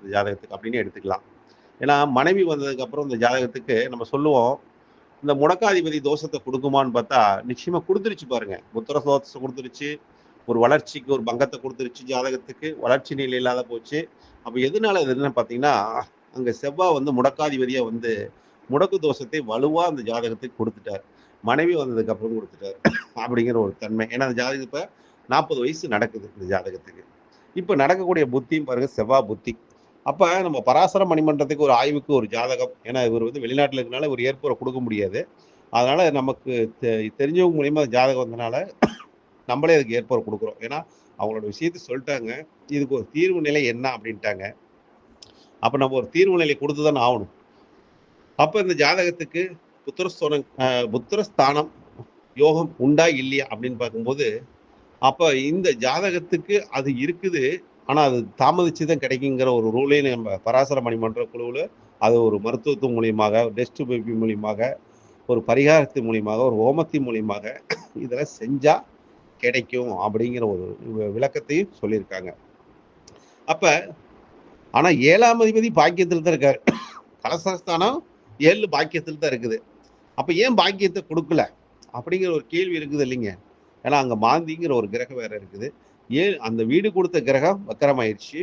இந்த ஜாதகத்துக்கு அப்படின்னு எடுத்துக்கலாம். ஏன்னா மனைவி வந்ததுக்கு அப்புறம் இந்த ஜாதகத்துக்கு நம்ம சொல்லுவோம் இந்த முடக்காதிபதி தோஷத்தை கொடுக்குமான்னு பார்த்தா நிச்சயமா கொடுத்துருச்சு பாருங்க. புத்திர தோஷத்தை கொடுத்துருச்சு ஒரு வளர்ச்சிக்கு ஒரு பங்கத்தை கொடுத்துருச்சு ஜாதகத்துக்கு வளர்ச்சி நிலை இல்லாத போச்சு. அப்ப எதனால இது என்ன பார்த்தீங்கன்னா அங்க செவ்வாய் வந்து முடக்காதிபதியா வந்து முடக்கு தோஷத்தை வலுவா அந்த ஜாதகத்துக்கு கொடுத்துட்டார். மனைவி வந்ததுக்கு அப்புறம் கொடுத்துட்டார் அப்படிங்கிற ஒரு தன்மை. ஏன்னா அந்த ஜாதகம் இப்போ நாற்பது வயசு நடக்குது இந்த ஜாதகத்துக்கு. இப்ப நடக்கக்கூடிய புத்தியும் பாருங்க செவ்வாய் புத்தி. அப்போ நம்ம பராசர மணிமன்றத்துக்கு ஒரு ஆய்வுக்கு ஒரு ஜாதகம். ஏன்னா இவர் வந்து வெளிநாட்டில் இருக்கனால ஒரு ஏற்புரை கொடுக்க முடியாது. அதனால் நமக்கு தெ- தெரிஞ்சவங்க மூலியமாக ஜாதகம் வந்தனால நம்மளே அதுக்கு ஏற்புரை கொடுக்குறோம். ஏன்னா அவங்களோட விஷயத்த சொல்லிட்டாங்க. இதுக்கு ஒரு தீர்வு நிலை என்ன அப்படின்ட்டாங்க. அப்போ நம்ம ஒரு தீர்வு நிலை கொடுத்து தானே ஆகணும். அப்போ இந்த ஜாதகத்துக்கு புத்திரஸ்தோன புத்திரஸ்தானம் யோகம் உண்டா இல்லையா அப்படின்னு பார்க்கும்போது அப்போ இந்த ஜாதகத்துக்கு அது இருக்குது. ஆனால் அது தாமதிச்சு தான் கிடைக்குங்கிற ஒரு ரூலே நம்ம பராசர மணிமன்ற குழுவில் அது ஒரு மருத்துவத்து மூலியமாக டெஸ்ட் பேபி மூலியமாக ஒரு பரிகாரத்தின் மூலியமாக ஒரு ஹோமத்தின் மூலியமாக இதெல்லாம் செஞ்சால் கிடைக்கும் அப்படிங்கிற ஒரு விளக்கத்தையும் சொல்லியிருக்காங்க. அப்ப ஆனால் ஏழாம் அதிபதி பாக்கியத்தில் தான் இருக்கார். கலசஸ்தானம் ஏழு பாக்கியத்தில் தான் இருக்குது. அப்போ ஏன் பாக்கியத்தை கொடுக்கல? அப்படிங்கிற ஒரு கேள்வி இருக்குது இல்லைங்க. ஏன்னா அங்கே மாந்திங்கிற ஒரு கிரகம் வேற இருக்குது. ஏன் அந்த வீடு கொடுத்த கிரகம் வக்கரமாயிடுச்சு.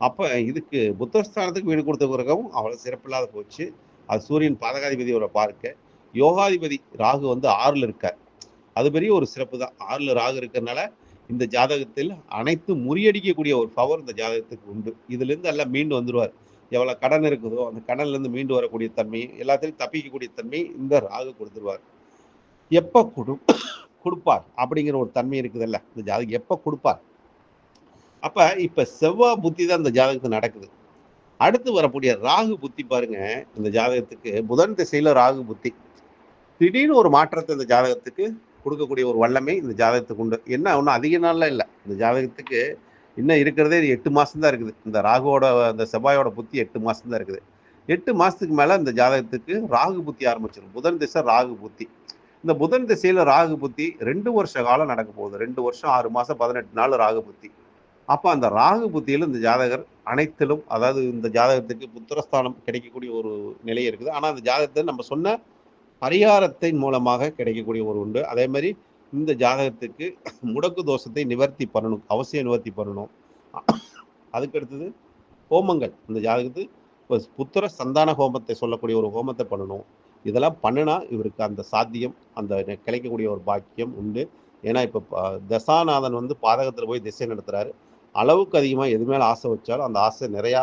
அப்போ இதுக்கு புத்தஸ்தானத்துக்கு வீடு கொடுத்த கிரகம் அவ்வளோ சிறப்பில்லாத போச்சு. அது சூரியன் பாதகாதிபதியோட பார்க்க. யோகாதிபதி ராகு வந்து ஆறில் இருக்கார். அது பெரிய ஒரு சிறப்பு தான். ஆறில் ராகு இருக்கிறதுனால இந்த ஜாதகத்தில் அனைத்து முறியடிக்கக்கூடிய ஒரு பவர் இந்த ஜாதகத்துக்கு உண்டு. இதுலேருந்து எல்லாம் மீண்டு வந்துடுவார் எவ்வளோ கடன் இருக்குதோ அந்த கடன்லேருந்து மீண்டு வரக்கூடிய தன்மை எல்லாத்திலையும் தப்பிக்கக்கூடிய தன்மை இந்த ராகு கொடுத்துருவார். எப்போ கொடு கொடுப்பார் அப்படிங்கிற ஒரு தன்மை இருக்குதுல்ல. இந்த ஜாதகம் எப்போ கொடுப்பார்? அப்போ இப்போ செவ்வாய் புத்தி தான் இந்த ஜாதகத்துக்கு நடக்குது. அடுத்து வரக்கூடிய ராகு புத்தி பாருங்க இந்த ஜாதகத்துக்கு புதன் திசையில் ராகு புத்தி. திடீர்னு ஒரு மாற்றத்தை இந்த ஜாதகத்துக்கு கொடுக்கக்கூடிய ஒரு வல்லமை இந்த ஜாதகத்துக்கு உண்டு. என்ன ஒன்றும் அதிக நாளில் இல்லை. இந்த ஜாதகத்துக்கு இன்னும் இருக்கிறதே இது எட்டு மாதம்தான் இருக்குது. இந்த ராகுவோட அந்த செவ்வாயோட புத்தி எட்டு மாதம்தான் இருக்குது. எட்டு மாதத்துக்கு மேலே இந்த ஜாதகத்துக்கு ராகு புத்தி ஆரம்பிச்சிடும் புதன் திசை ராகு புத்தி. இந்த புதன் திசையில் ராகு புத்தி ரெண்டு வருஷ காலம் நடக்க போகுது. ரெண்டு வருஷம் ஆறு மாதம் பதினெட்டு நாள் ராகு புத்தி. அப்போ அந்த ராகு புத்தியில் இந்த ஜாதகர் அனைத்திலும் அதாவது இந்த ஜாதகத்துக்கு புத்திரஸ்தானம் கிடைக்கக்கூடிய ஒரு நிலை இருக்குது. ஆனால் அந்த ஜாதகத்தை நம்ம சொன்ன பரிகாரத்தின் மூலமாக கிடைக்கக்கூடிய ஒரு உண்டு. அதே மாதிரி இந்த ஜாதகத்துக்கு முடக்கு தோஷத்தை நிவர்த்தி பண்ணணும் அவசியம் நிவர்த்தி பண்ணணும். அதுக்கு அடுத்தது ஹோமங்கள். இந்த ஜாதகத்து இப்போ புத்திர சந்தான ஹோமத்தை சொல்லக்கூடிய ஒரு ஹோமத்தை பண்ணணும். இதெல்லாம் பண்ணினா இவருக்கு அந்த சாத்தியம் அந்த கிடைக்கக்கூடிய ஒரு பாக்கியம் உண்டு. ஏன்னா இப்போ தசாநாதன் வந்து பாதகத்தில் போய் திசை நடத்துகிறாரு அளவுக்கு அதிகமாக எது மேலே ஆசை வச்சாலும் அந்த ஆசை நிறையா